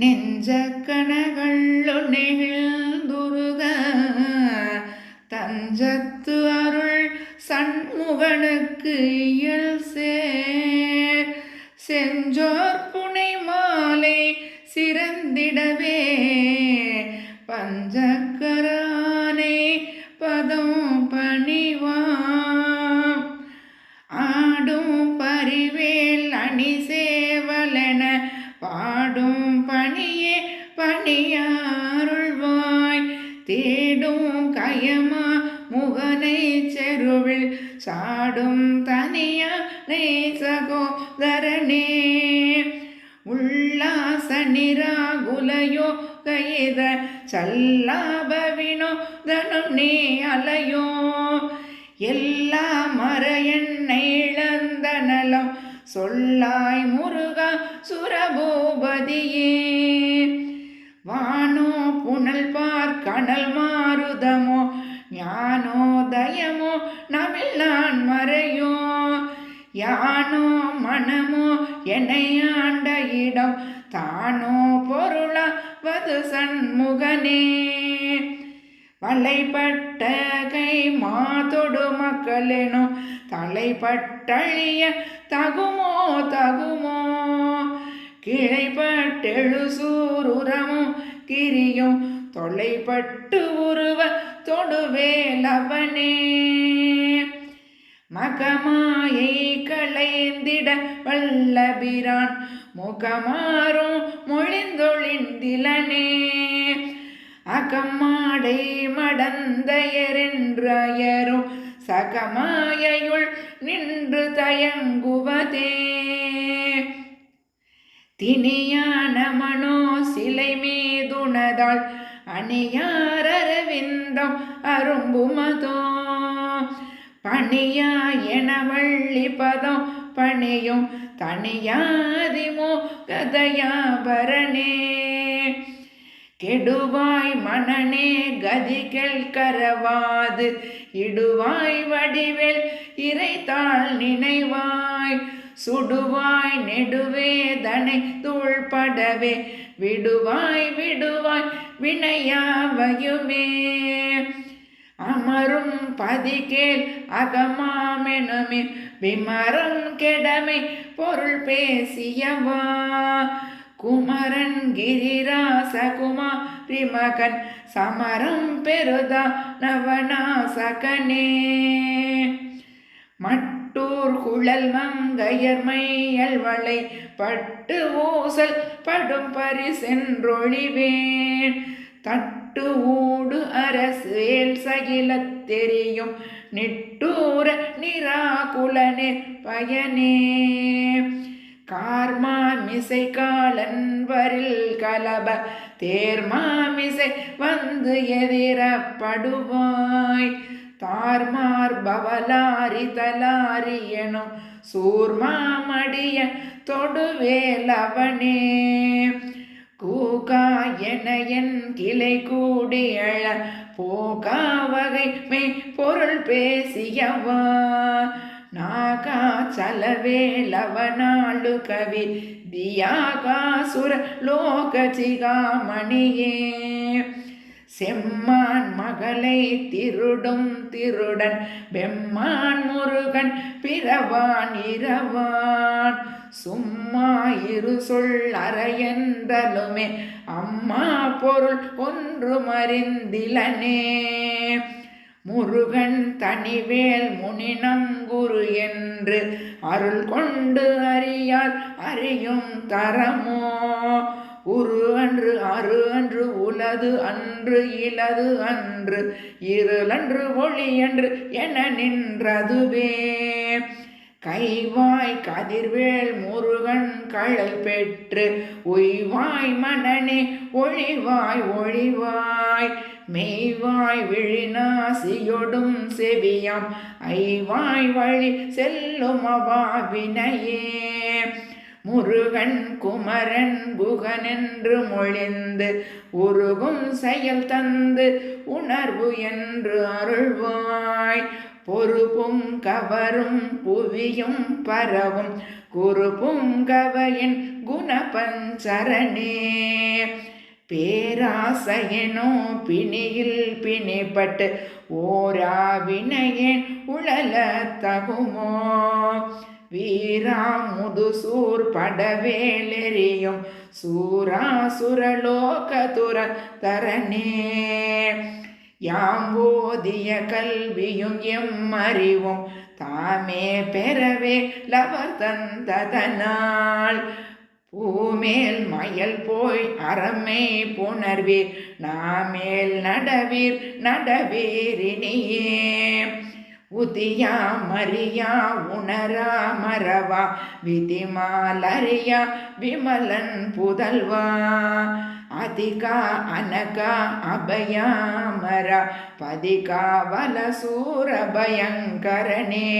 நெஞ்ச கனகள்ளுருக தஞ்சத்து அருள் சண்முகனுக்கு இயல் சேர். செஞ்சோர் புனை மாலை சிறந்திடவே. பஞ்சக்கரானே பதம் பணிவாம். ஆடும் பரிவேல் அணி சேவலென பா சாடும் தனியானை சகோதரனே. உல்லாச நிராகுலயோ கைத சல்லாப வினோதனும் நீ அலையோ. எல்லா மறையண்ணெழந்த நலம் சொல்லாய் முருகா சுரபூபதியே. வானோ புனல் பார் கனல் மாறுதமோ ஞானோதயமோ நமிழான் மறையோ? யானோ மனமோ என்னை ஆண்ட இடம்? தானோ பொருளா வது சண்முகனே. வலைப்பட்ட கை மாதொடு மக்களெனோ? தலைப்பட்டழிய தகுமோ தகுமோ? கிளைப்பட்டெழு சூருரமும் கிரியும் தொலைப்பட்டு உருவ தொடுவேலவனே மகமாயை களைந்திட வல்லபிரான். முகமாறும் மொழிந்தொழிந்திலனே. அகமாடை மடந்தையரென்றயரும் சகமாயையுள் நின்று தயங்குவதே. திணியான மனோ சிலை மீதுனதாள் அணியாரவிந்தம் அரும்புமதோ. பணியா என வள்ளி பதம் பணியும் தனியாதிமோ கதையாபரணே கெடுவாய் மனநே கதிகள் கரவாது இடுவாய் வடிவில் இறைத்தாள் நினைவாய். சுடுவாய் நெடுவேதனை தூள்படவே விடுவாய் விடுவாய் வினையாவையுமே அமரும் பதிகேல் அகமாமெனுமே விமரம் கெடமை பொருள் பேசியவா. குமரன் கிரிராச குமாரி மகன் சமரம் பெருதா நவநாசகனே. மட்டூர் குழல் மங்கையர் மையல் வளை பட்டு ஊசல் படும் பரிசென்றொழிவேன். தட்டு ஊடு அரசேல் சகில தெரியும்? நிட்டூர நிராகுலனே பயனே. கார்மாமிசை காலன்வரில் கலப தேர்மாமிசை வந்து எதிரப்படுவாய். தார்மார் பவலாரி தலாரி எனும் சூர்மாமடிய தொடுவேலவனே. கூகா என என் கிளை கூடியழ போகா வகை மெய் பொருள் பேசியவா. நாகா சலவேலவனாளு கவி தியாகாசுர லோக சிகாமணியே செம்மான் மகளை திருடும் திருடன். பெம்மான் முருகன் பிறவான் இரவான். சும்மா இரு சொல் அறையென்றலுமே அம்மா பொருள் ஒன்று மறிந்திலனே முருகன் தனிவேல் முனினங்குரு என்று அருள் கொண்டு அறியார் அறியும் தரமோ? உரு அன்று அரு அன்று உலது அன்று இலது அன்று இருளன்று ஒளி அன்று என நின்றதுவே. கைவாய் கதிர்வேல் முருகன் களை பெற்று உய்வாய் மனனே ஒழிவாய் ஒழிவாய் மெய்வாய் விழிநாசியொடும் செவியாம். ஐவாய் வழி செல்லும் அவாவினையே. முருகன் குமரன் குகனென்று மொழிந்து உருகும் செயல் தந்து உணர்வு என்று அருள்வாய். பொறுப்பும் கவரும் புவியும் பரவும் குறுப்பும் கவையின் குணபஞ்சரணே பேராசையனோ பிணியில் பிணிப்பட்டு ஓராவினையேன் உழல தகுமோ. வீராமுதுசூர் படவேலெறியும் சூராசுரலோகதுர தரணே யாம்போதிய கல்வியும் எம் அறிவும் தாமே பெறவே லவர் தந்ததனால். பூமேல் மயல் போய் அறமை புணர்வீர் நாமேல் நடவீர் நடவீரினியே உதியா மரியா உணரா மரவா விதிமாலரியா விமலன் புதல்வா. அதிகா அனகா அபயாமரா பதிகா வலசூர பயங்கரனே.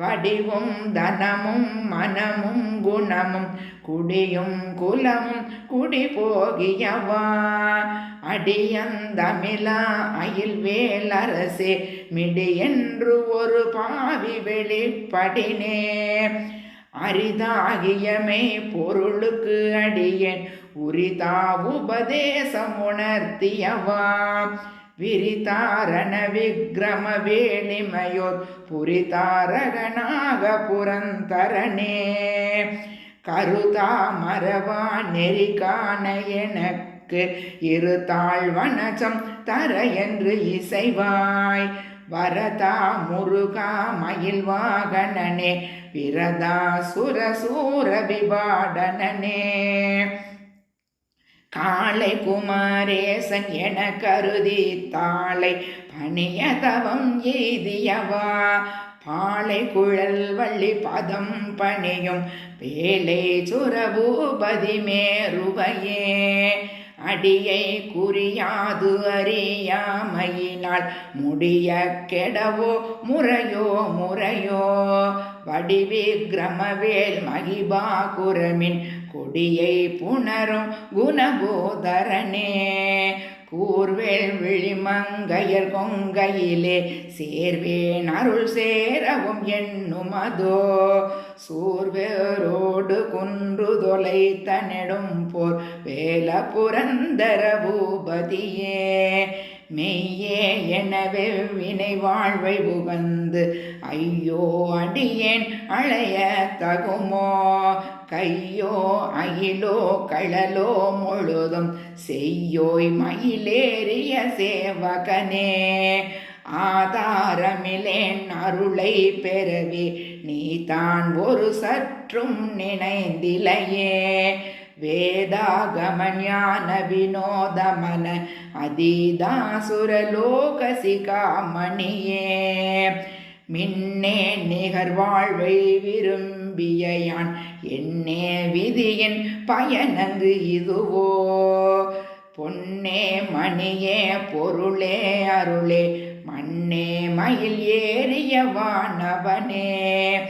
வடிவும் தனமும் மனமும் குணமும் குடியும் குலமும் குடி போகியவா? அடியந்தமிழா அயில் வேலரசே மிடி என்று ஒரு பாவி வெளிப்படினே. அரிதாகியமே பொருளுக்கு அடியேன் உரிதா உபதேசம் உணர்த்தியவா? விரிதாரண விக்ரம வேணிமயோர் புரிதாரகனாக புரந்தரனே. கருதா மரவா நெறிகான எனக்கு இரு தாழ்வனச்சம் தர என்று இசைவாய். வரதா முருகா மயில் வாகனனே விரதா சுரசூர விபாடனனே. காளை குமாரேசன் என கருதி தாளை பணியதவம் எய்தியவா. பாளை குழல் வள்ளி பதம் பணியும் வேலை சுரபூபதி மேருவையே அடியை குறியாது அறியாமையினால் முடிய கெடவோ முறையோ முறையோ. வடிவிக்ரமவேல் மகிபாகுரமின் கொடியை புணரும் குணபோதரனே. கூர்வேல் விழிமங்கையர் கொங்கையிலே சேர்வேன் அருள் சேரவும் எண்ணுமதோ சூர்வேரோடு குன்று தொலைத்த நெடும் போர் வேல புரந்தர பூபதியே. மெய்யே எனவே வினை வாழ்வை உகந்து ஐயோ அடியேன் அழைய தகுமோ? கையோ அயிலோ கழலோ முழுதும் செய்யோய் மயிலேறிய சேவகனே. ஆதாரமிலேன் அருளை பெறவே நீ தான் ஒரு சற்றும் நினைந்திலையே. வேதாகமஞான வினோதமன அதீதாசுரலோகசிகாமணியே. மின்னே நிகர்வாழ்வை விரும்பிய யான் என்னே விதியின் பயனங்கு இதுவோ. பொன்னே மணியே பொருளே அருளே மண்ணே மயில் ஏறிய வானவனே.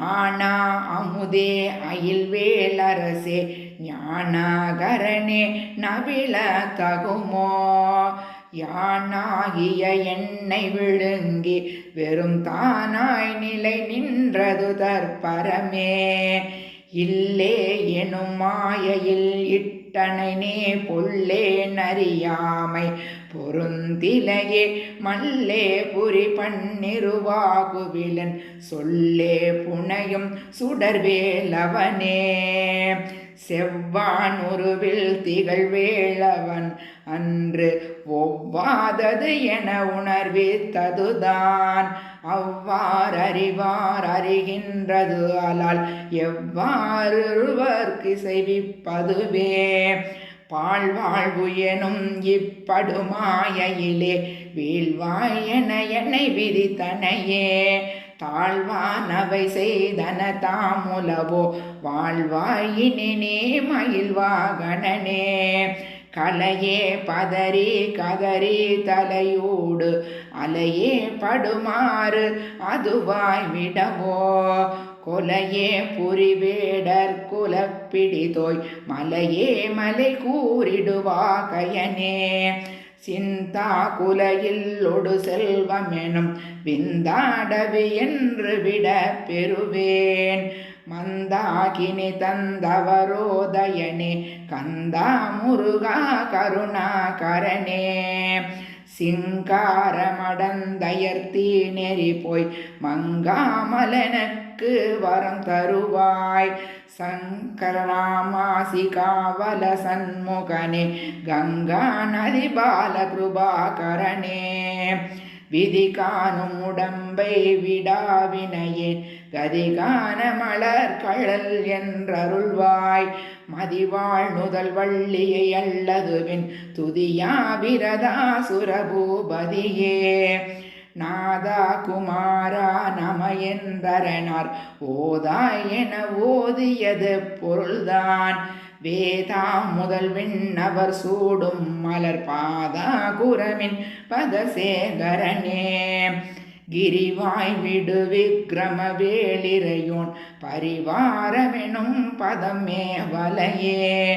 ஆனா அமுதே அயில் வேலரசே ஞானாகரனே நவில தகுமோ? யானாகிய என்னை விழுங்கி வெறும் தானாய் நிலை நின்றது தற்பரமே. இல்லே எனும் மாயையில் இட்டு நே பொல்லே நறியாமை பொருந்திலையே மல்லே புரி பன்னிருவாகுவிலன் சொல்லே புனையும் சுடர்வேலவனே செவ்வான் உருவில் திகழ்வேளவன் அன்று ஒவ்வாதது என உணர்வித்ததுதான். அவ்வாறு அறிவார் அறிகின்றது அலால் எவ்வாறு செய்விப்பதுவே பாழ்வாழ்வு எனும் இப்படுமாயிலே வீழ்வாய் என என்னை விதித்தனையே. தாழ்வானவை செய்தன தாமுலவோ வாழ்வாயினே மயில் வாகனனே. கலையே பதறி கதறி தலையோடு அலையே படுமாறு அதுவாய் விடவோ. கொலையே புரிவேடர் குலப்பிடிதோய் மலையே மலை கூறிடுவா கயனே. சிந்தா குலையில் ஒடு செல்வமெனும் விந்தாடவி என்று விட பெறுவேன். மந்தாகினி தந்தவரோதயனே கந்தா முருகா கருணாகரனே. சிங்காரமடந்தயர்த்தி நெறி போய் மங்காமலன எனக்கு வரம் தருவாய். சங்கரராமாசி காவல சண்முகனே கங்கா நதி பால கிருபாகரனே விதி காணும் உடம்பை விடாவினையே கதி காண மலர் கழல் என்றருள்வாய். மதிவாழ் நுதல் வள்ளியை அல்லதுவின் துதியா விரதா சுரபூபதியே நாதா குமாரா நம என்றரனார் ஓதாய் என ஓதியது பொருள்தான். வேதா முதல் விண்ணவர் சூடும் மலர் பாதா குரமின் பதசேகரனே. கிரிவாய் விடு விக்ரம வேளிரையோன். பரிவாரமெனும் பதமே வலையே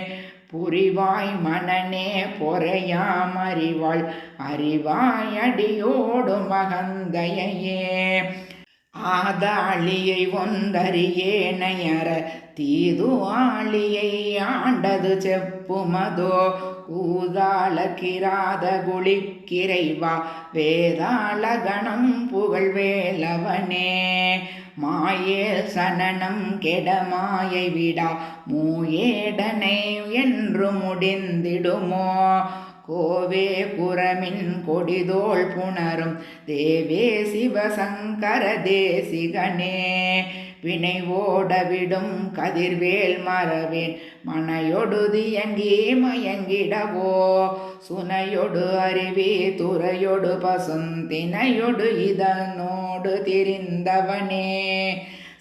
புரிவாய் மனநே பொறையாமறிவாள் அறிவாய் அடியோடு மகந்தையே. ஆதாளியை ஒன்றறியேனையற தீது ஆளியை ஆண்டது செப்புமதோ. கூதாள கிராத குளிக்கிரைவா வேதாள கணம் புகழ் வேலவனே மாயே சனனம் கெடமாயை விடா. மூயேடனை என்று முடிந்திடுமோ? கோவே புறமின் கொடிதோள் புணரும். தேவே சிவசங்கர தேசிகனே வினை ஓடவிடும் கதிர்வேல் மரவேன் மறவேன் மனையொடுதியங்கி மயங்கிடவோ? சுனையொடு அருவி துறையொடு பசுந்தினையொடு இதனோ? இதனோடு திரிந்தவனே.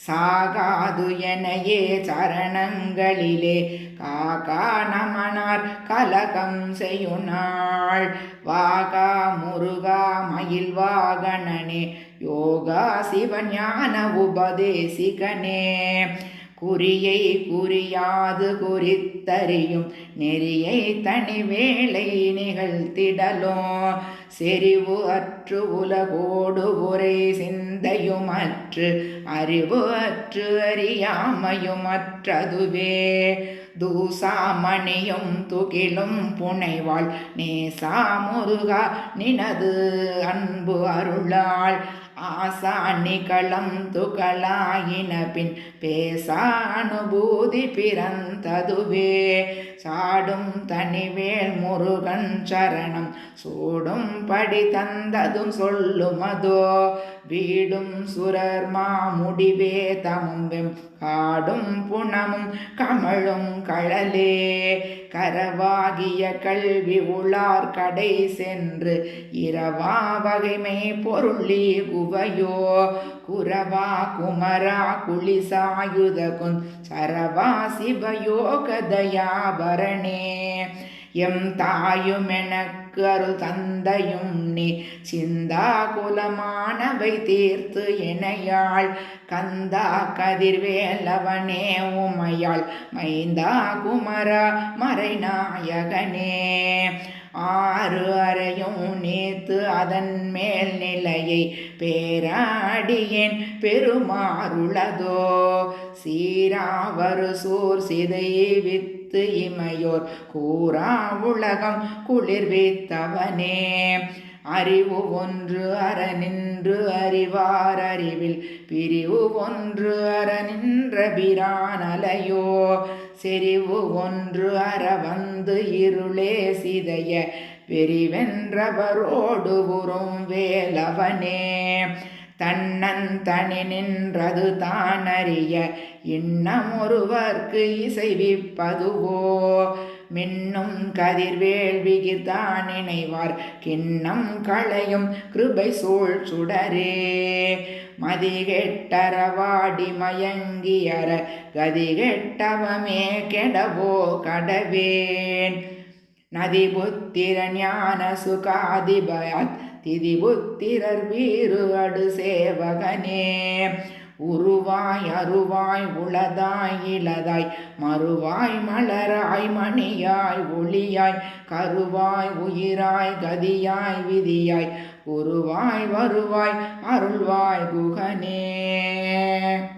சாகாது எனையே சரணங்களிலே. காகா நமனார் கலகம் செய்யுனாள். வாகா முருகா மயில் வாகனனே. யோகா சிவஞான உபதேசிகனே. குறியை குறியாது குறித்தறியும். நெறியை தனி வேளை நிகழ்த்திடலும் செறிவு அற்று உலகோடு உரை சிந்தையுமற்று அறிவு அற்று அறியாமையுமற்றதுவே தூசாமணியும் துகிலும் புனைவாள் நேசா முருகா நினது அன்பு அருளாள் ஆசானிகளம் துகளாயின பின் பேசா அனுபூதி பிறந்ததுவே. சாடும் தனிவேல் முருகன் சரணம் சூடும் படி தந்ததும் சொல்லுமதோ. வீடும் சுரர்மா முடிவே தமும்பும் காடும் புணமும் கமழும் கழலே. கரவாகிய கல்வி உளார் கடை சென்று இரவா வகைமை பொருளி குவையோ குரவா குமரா குளிசாயுதகுன் சரவா சிவயோக தயாபரணே எம் தாயுமெனக்கு அருள் தந்தையும் நீ சிந்தா குலமானவை தீர்த்து இணையாள் கந்தா கதிர்வேலவனே உமையாள். மைந்தா குமரா மறைநாயகனே. ஆறு அறையும் நேத்து அதன் மேல் நிலையை பேராடியேன் பெருமாறுளதோ. சீராவரு சூர் சிதை வித்து இமையோர் கூறா உலகம் குளிர்வித்தவனே அறிவு ஒன்று அற நின்று அறிவார் அறிவில் பிரிவு ஒன்று அற நின்ற பிரானலையோ. செறிவு ஒன்று அற வந்து இருளே சிதைய பெரிவென்றவரோடு உறும் வேலவனே. தன்னன் தனி நின்றது தானறிய இன்னமொருவர்க்கு இசைவிப்பதுவோ? மின்னும் கதிர்வேள்விகிர் தான் நினைவார். கிண்ணம் களையும் கிருபை சூழ் சுடரே. மதிகெட்டரவாடி மயங்கியற கதிகெட்டவமே கெடவோ கடவேன். நதி புத்திர ஞான சுகாதிபயாத் திதி புத்திரர் வீறு அடு சேவகனே. உருவாய் அருவாய் உளதாய் இளதாய் மறுவாய் மலராய் மணியாய் ஒளியாய் கருவாய் உயிராய் கதியாய் விதியாய் உருவாய் வருவாய் அருள்வாய் குகனே.